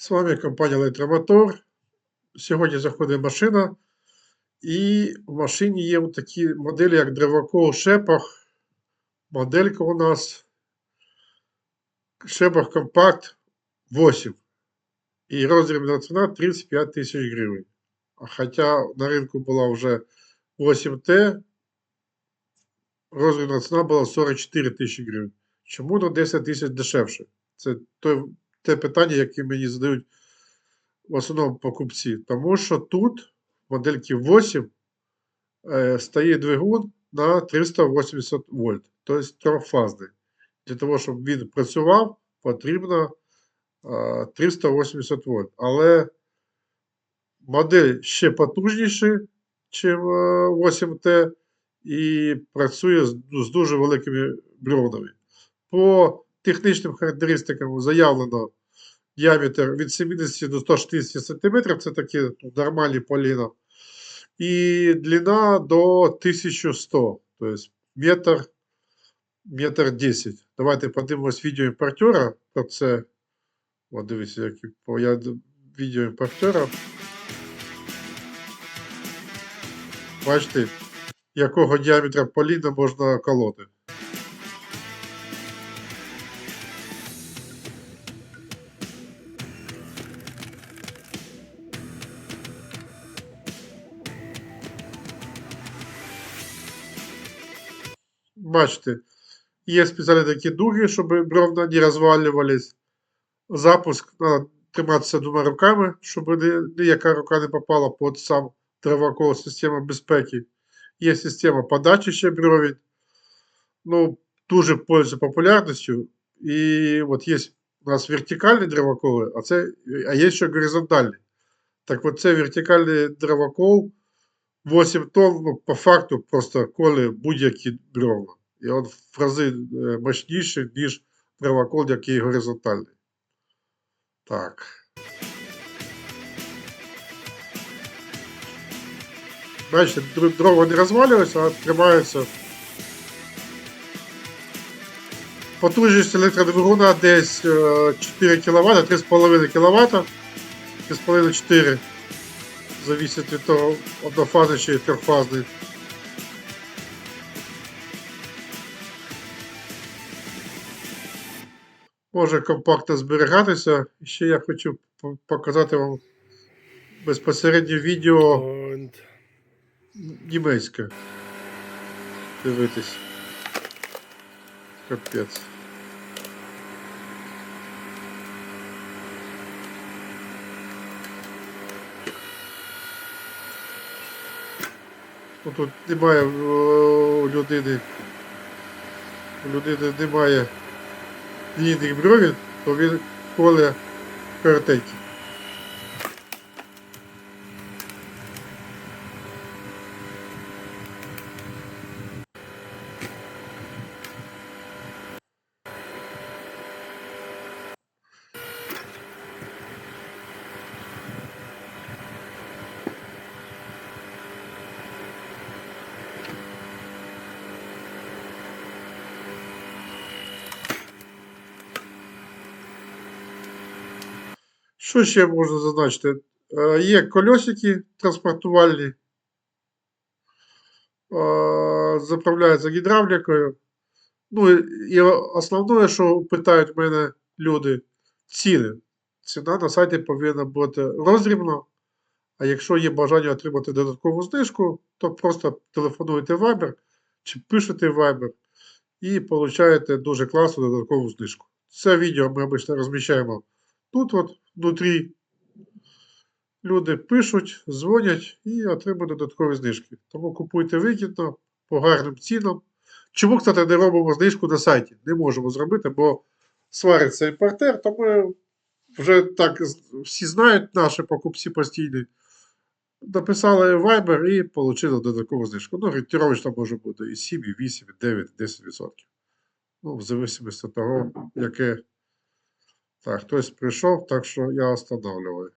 З вами компанія Електромотор. Сьогодні заходить машина, і в машині є такі моделі, як Древакол Шепах. Моделька у нас Шепах Компакт 8. І розрібна ціна 35 тисяч гривень. А Хоча на ринку була вже 8Т, розрібна ціна була 44 тисячі гривень. Чому на 10 тисяч дешевше? Це той, те питання, яке мені задають в основному покупці. Тому що тут модельки 8 е, стоїть двигун на 380 вольт, тобто трьохфазний. Для того, щоб він працював, потрібно е, 380 вольт. Але модель ще потужніша, ніж 8Т, і працює з, з дуже великими бревнами. По технічним характеристикам заявлено діаметр від 70 до 160 см, це такі нормальні поліна. І длина до 1100, тобто метр, метр 10. Давайте подивимось відео імпортера про це. От дивіться, як я відео імпортера. Бачите, якого діаметра поліна можна колоти. Бачите, є спеціальні такі дуги, щоб бревна не розвалювались. Запуск треба триматися двома руками, щоб ніяка рука не попала під сам тривакол, система безпеки. Є система подачі ще бревен. Ну, дуже пользується популярністю. І от є у нас вертикальні дровоколи, а, це, а є ще горизонтальні. Так от це вертикальний дровокол 8 тонн, ну, по факту просто коле будь-які бревна. І він в рази е, мощніший, ніж дровокол, який горизонтальний. Так. Бачите, дрова не розвалюються, а тримаються. Потужність електродвигуна десь 4 кВт, 3,5 кВт. 3,5-4. Зависить від того, однофазний чи трьохфазний. Може компактно зберігатися. І ще я хочу показати вам безпосередньо відео німецьке. Дивитись. Капець. Ну, тут немає о, у людини. У людини немає лінійних бровів, то він коле коротенький. Що ще можна зазначити? Е, Є кольосики транспортувальні, е, заправляються гідравлікою. Ну і основне, що питають мене люди, ціни. Ціна на сайті повинна бути роздрібна. А якщо є бажання отримати додаткову знижку, то просто телефонуйте Viber чи пишете Viber і получаєте дуже класну додаткову знижку. Це відео ми обично розміщаємо тут, от внутрі. Люди пишуть, дзвонять і отримують додаткові знижки. Тому купуйте вигідно, по гарним цінам. Чому, кстати, не робимо знижку на сайті? Не можемо зробити, бо свариться імпортер, то ми вже так всі знають, наші покупці постійні. Написали Viber і отримали додаткову знижку. Ну, орієнтировочно може бути і 7, і 8, і 9, і 10%. Ну, в залежності від того, яке. Так, хтось прийшов, так що я останавливаю.